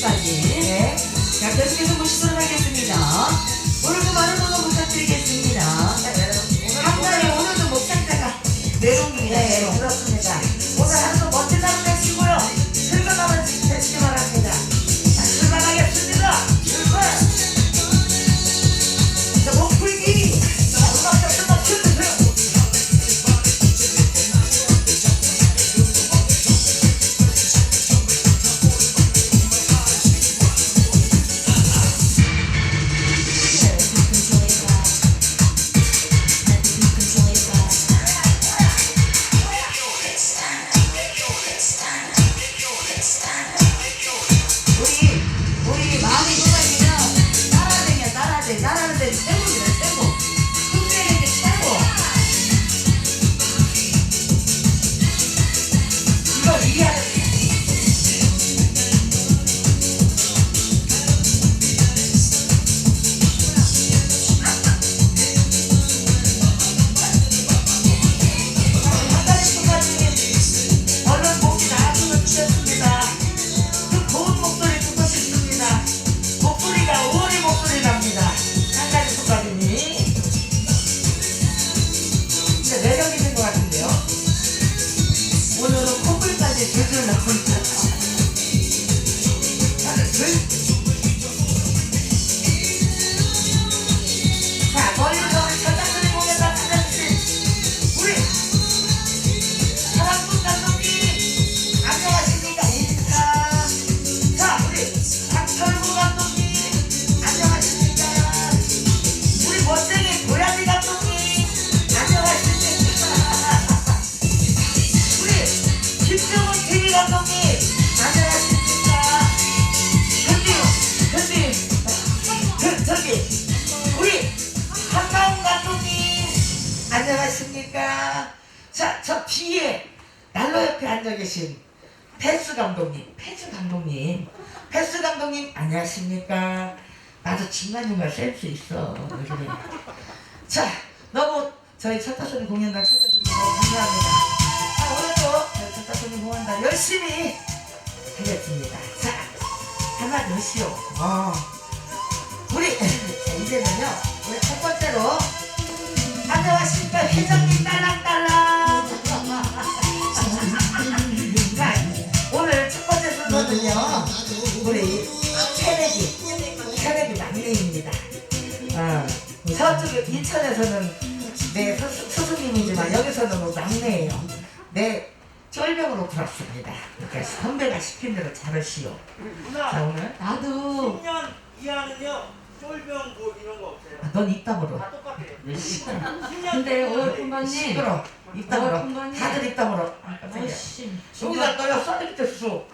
9시까지 네. 자 계속해서 모시 우 Thank you. 패스 감독님 안녕하십니까? 나도 중간중간 센스 있어. 자, 너무 저희 첫 타소리 공연단 찾아주셔서 감사합니다. 자, 오늘도 저희 첫 타소리 공연단 열심히 하겠습니다. 자, 한마디 하시오. 어. 우리, 자, 이제는요, 우리 첫 번째로, 안녕하십니까, 회장님 딸랑딸랑. 순서는요, 우리 새내기, 새내기 막내입니다. 어, 저쪽 인천에서는 내 스- 스승님이지만 여기서는 뭐 막내예요. 내 쫄병으로 불었습니다. 그러니까 선배가 시킨 대로 잘하시오. 자 누나 오늘 나도 10년 이하는요 쫄병 뭐 이런 거 없어요 아, 넌 입담으로. 다 똑같아요 왜 시끄러? 10년 근데 오늘 품바님 시끄러. 입담으로. 어, 품바님. 다들 입담으로. 아. 아이씨 여기다 너야 썰리트 수.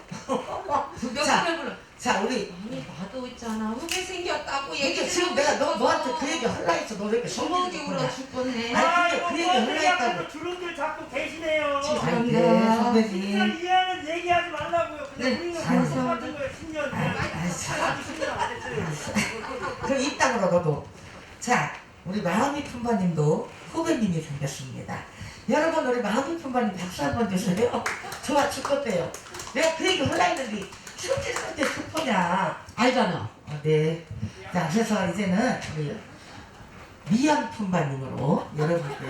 몇 자. 번을 불러 자 우리 아니 나도 있잖아 흑에 생겼다고 이게 얘기 지금 내가 너 너한테 그 얘기 할라 했어. 너왜 이렇게 성질이 울어? 죽겠네 아니, 그 얘기 뭐 하려 했다고. 주름들 자꾸 계시네요 안 돼, 죄송합니다. 선배님. 10년 이하는 얘기하지 말라고요 그냥 네, 우리는 알았어. 똑같은 거예요 10년 아, 알았어. 아직 10년 안 됐어요 그럼 입담으로 너도. 자, 우리 마음이 품바님도 후배님이 생겼습니다. 여러분 우리 마음이 품바님 박수 한 번 주세요. 좋아 죽겠대요. 내가 그 얘기 하려 했는데 실제 스포냐. 알잖아 어, 네. 자, 그래서 이제는 우리 미연 품바님으로 여러분께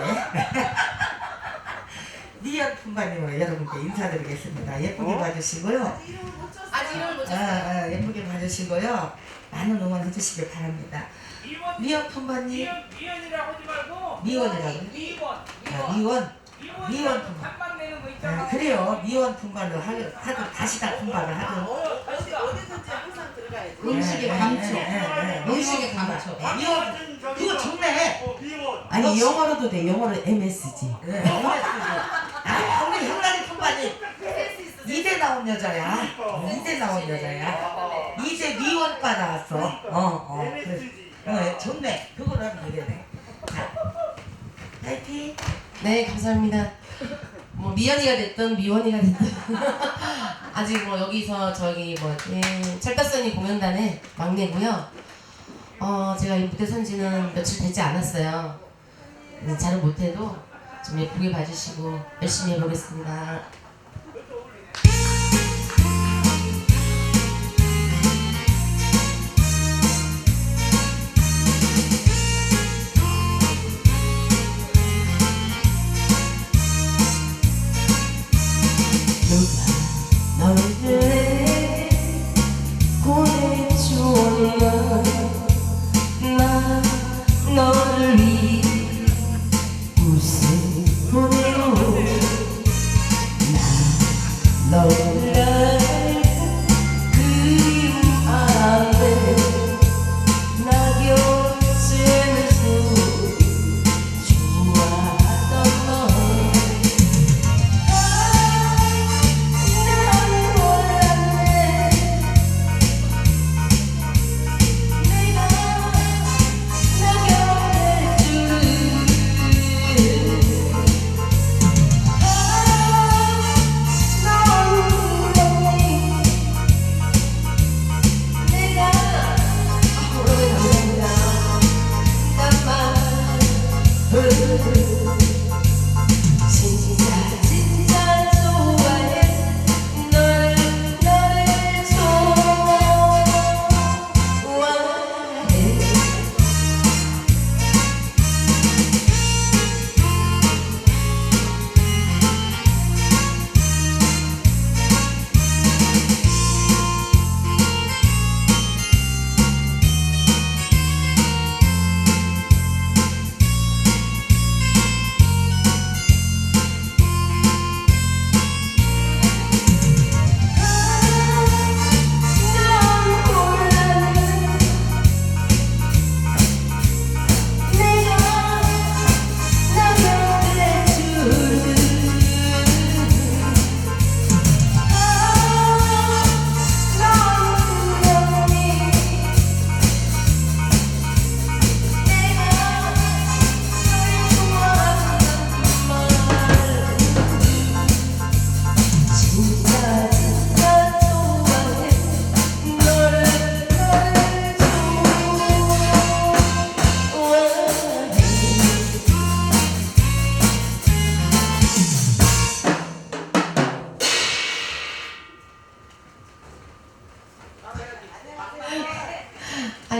미연 품바님으로 여러분께 인사드리겠습니다. 예쁘게 봐주시고요. 아직 이름을 못 아, 아, 예쁘게 봐주시고요. 많은 응원 해 주시길 바랍니다. 미연 품바님, 미원 미원이라고 하지 말고 미원이라고. 미원 아, 미원. 미원 미원 내는 거 있잖아 아, 그래요. 미원 품바를 하, 하든 다시 다 품바를 하든. 어디 어디든지 항상 들어가야지. 음식의 예, 감초 예, 예, 예. 음식의 감초 미원. 그거 좋네. 어, 미원 아니 영어로도 돼. 영어로 MSG. 네, 아, 형님, 형님 품바님. 이대 나온 여자야. 이대 나온 여자야. 이대 미원과 나왔어. 어, 어. 그래. MSG. 어, 좋네. 자, 파이팅. 네, 감사합니다. 뭐 미연이가 됐든 미원이가 됐든 아직 뭐 여기서 저기 뭐 예, 철가선이 공연단의 막내고요. 어 제가 이 무대 선지는 며칠 되지 않았어요. 음, 잘은 못해도 좀 예쁘게 봐주시고 열심히 해보겠습니다. 보내주었나 나 너를 위해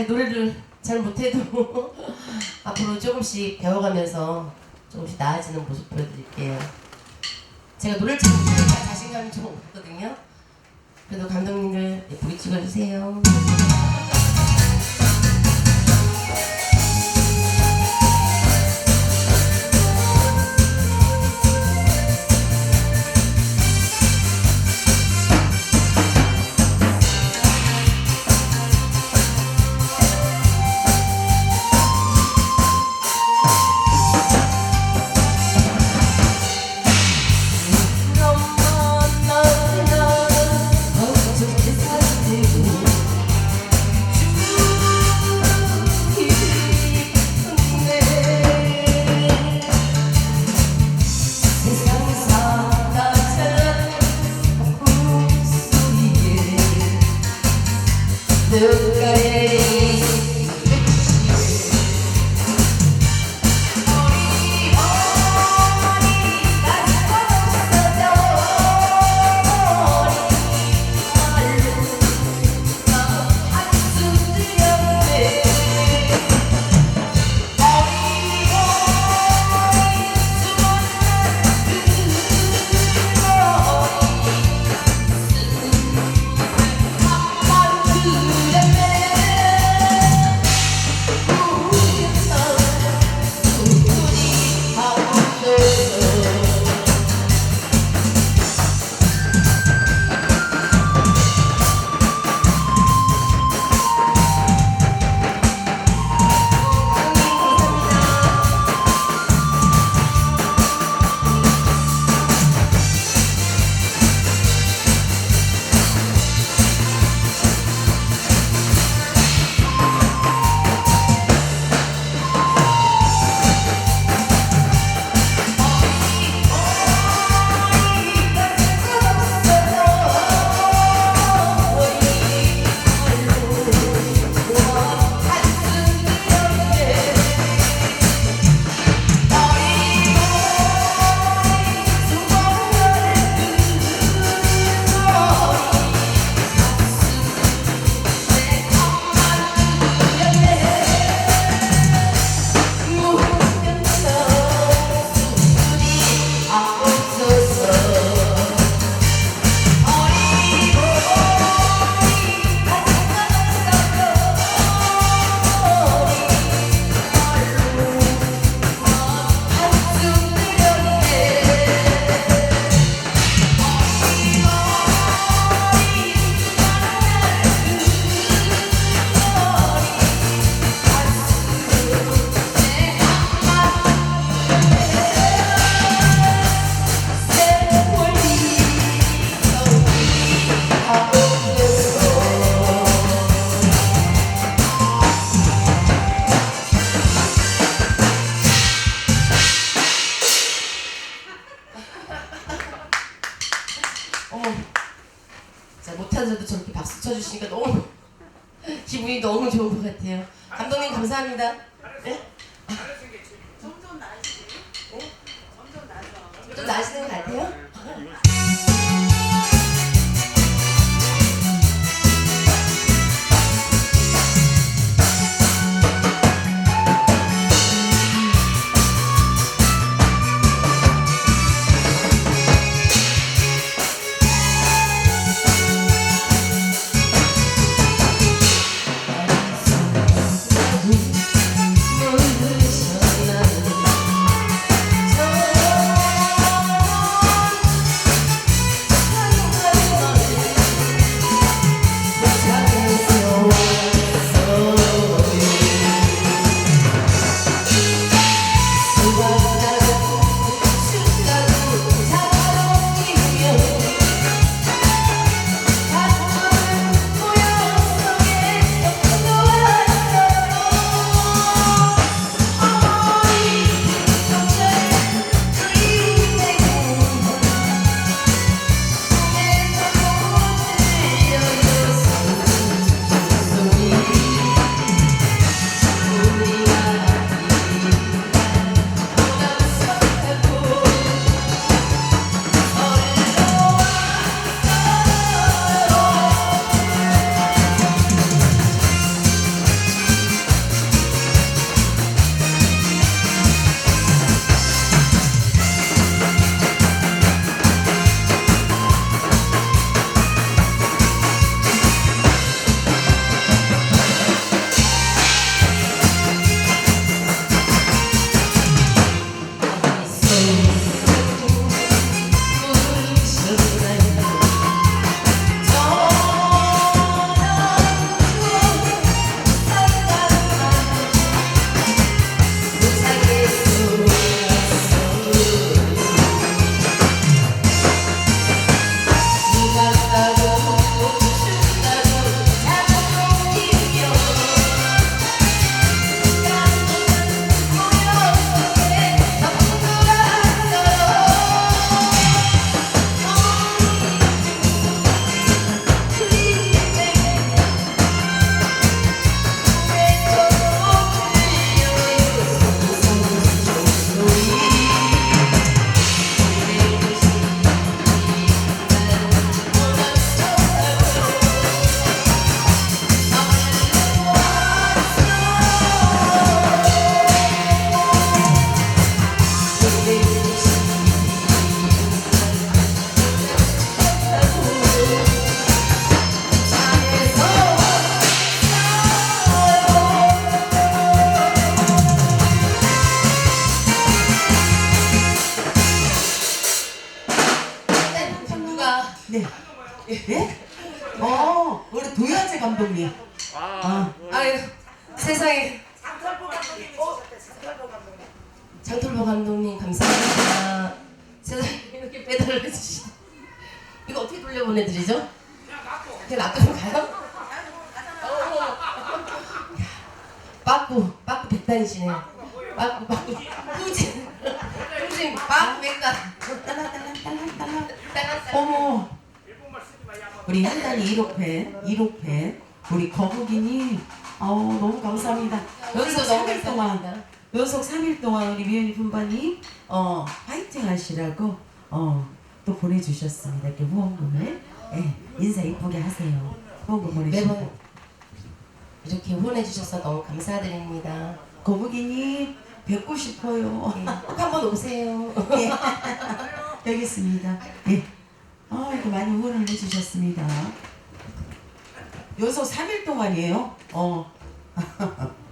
노래를 잘 못해도 앞으로 조금씩 배워가면서 조금씩 나아지는 모습 보여드릴게요. 제가 노래를 잘 못하니까 자신감이 좀 없거든요. 그래도 감독님들 예쁘게 찍어주세요. 장돌보 감독님 감사합니다. 세상에 이렇게 배달을 해주시네. 이거 어떻게 돌려보내드리죠? 그냥 놔두고 가요? 빠꾸 빠꾸 백단이시네. 빠꾸 빠꾸 후진 후진 빠꾸 백단. 어머. 우리 한단이 1호팬, 1호팬, 우리 거북이님, 아우 너무 감사합니다. 여기서 너무 3일 동안, 감사합니다. 연속 3일 동안 우리 미연이 분반이 어 파이팅 하시라고 어 또 보내주셨습니다. 이렇게 후원금을 예, 인사 이쁘게 하세요. 후원금 보내주시고 매번 이렇게 후원해 주셔서 너무 감사드립니다. 거북이님 뵙고 싶어요. 네, 꼭 한번 오세요. 예. 여기 있습니다. 예. 아, 이렇게 많이 후원을 해주셨습니다. 연속 3일 동안이에요. 어.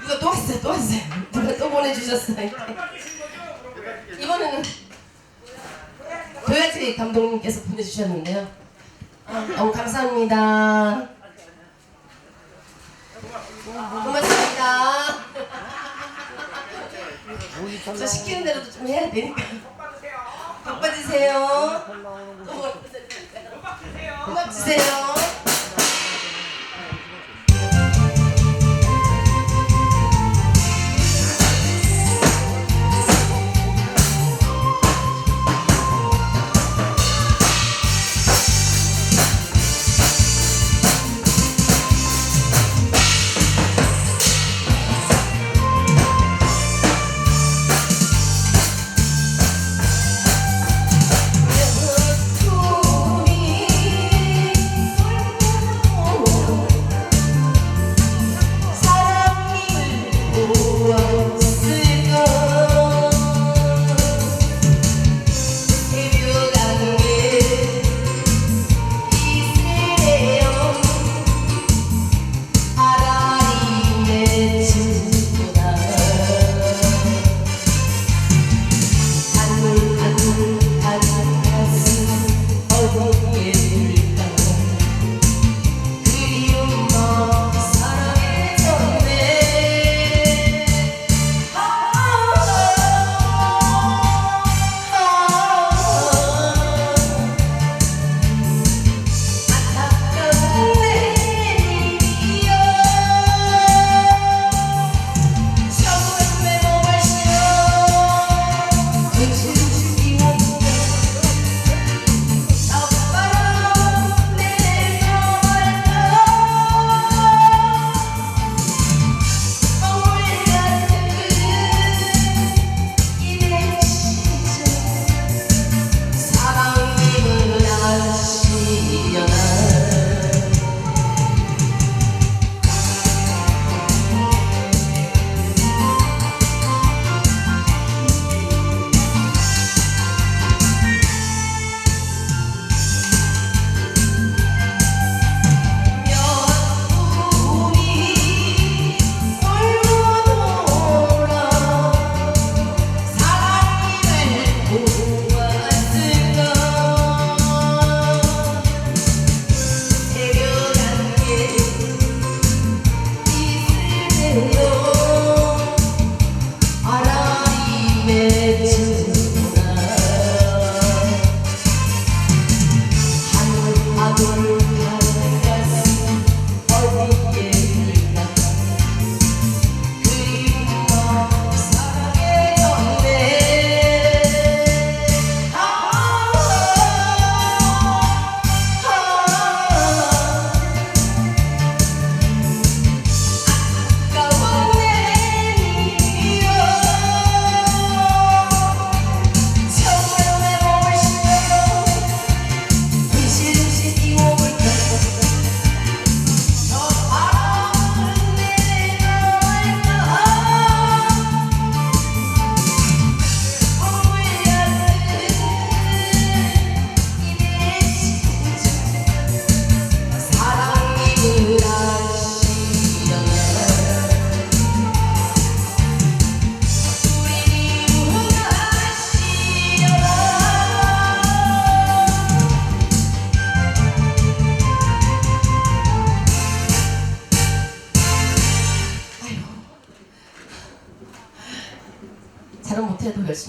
누가 또 왔어요, 또 왔어요. 누가 또 보내주셨어요. 이거는 도야지 감독님께서 보내주셨는데요. 너무 감사합니다. 고맙습니다. 저 시키는 대로도 좀 해야 되니까. 바빠지세요. 고맙주세요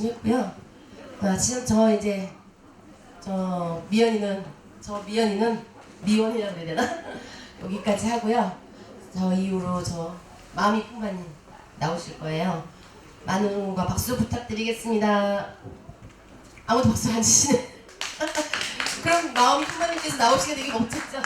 못해도 열심히 했고요. 아, 지금 저 이제 저 미연이는 저 미연이는 미원이라고 해야 되나 여기까지 하고요. 저 이후로 저 마음이 풍만님 나오실 거예요. 많은 응원과 박수 부탁드리겠습니다. 아무도 박수 안 치시네. 그럼 마음이 풍만님께서 나오시게 되게 멋졌죠?